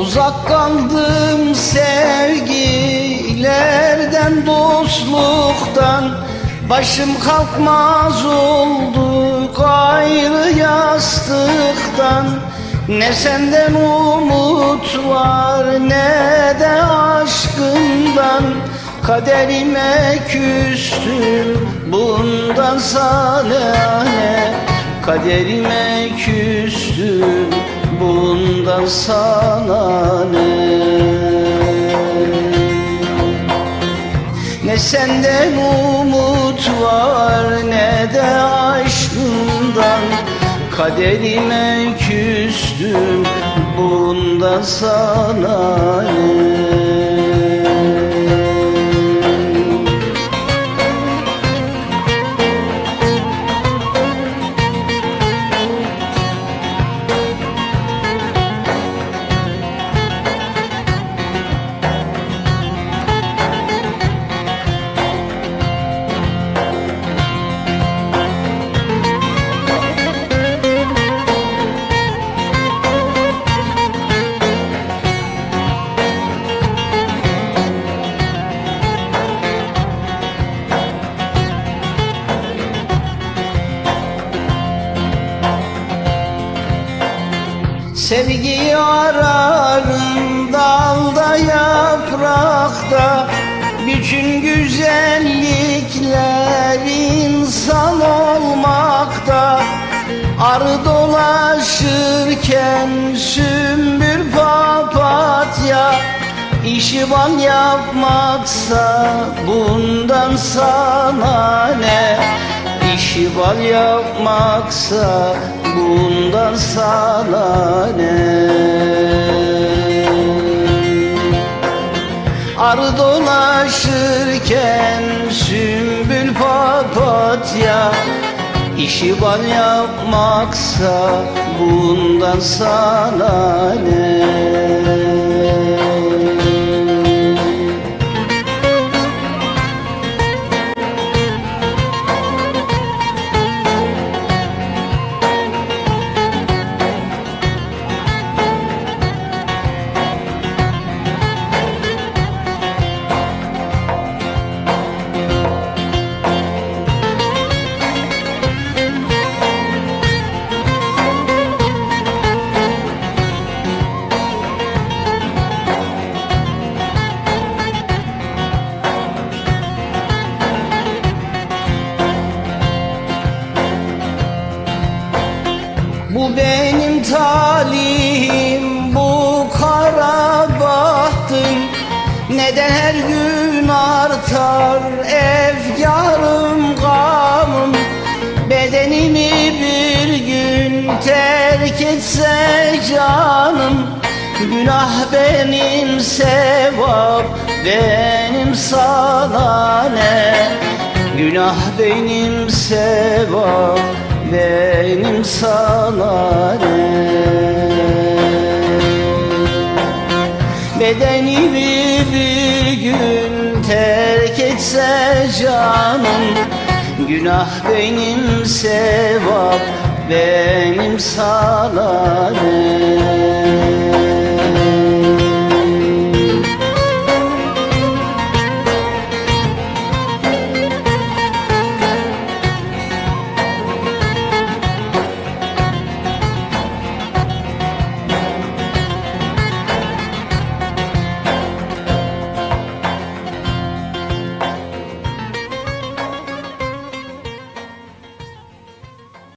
Uzak kaldım sevgilerden dostluktan. Başım kalkmaz olduk ayrı yastıktan. Ne senden umut var ne de aşkından. Kaderime küstüm bundan sana. Ne Kaderime küstüm bundan sana ne? Ne senden umut var ne de aşkından. Kaderime küstüm bundan sana ne Sevgiyi ararım dalda yaprakta. Bütün güzellikler insan olmakta. Arı dolaşırken sümbül papatya. İşi bal yapmaksa bundan sana ne İşi bal yapmaksa bundan sana ne? Arı dolaşırken sümbül papatya İşi bal yapmaksa bundan sana ne Günah benim sevap benim sana ne? Günah benim sevap benim sana ne? Bedenimi bir gün terk etse canım Günah benim sevap benim sana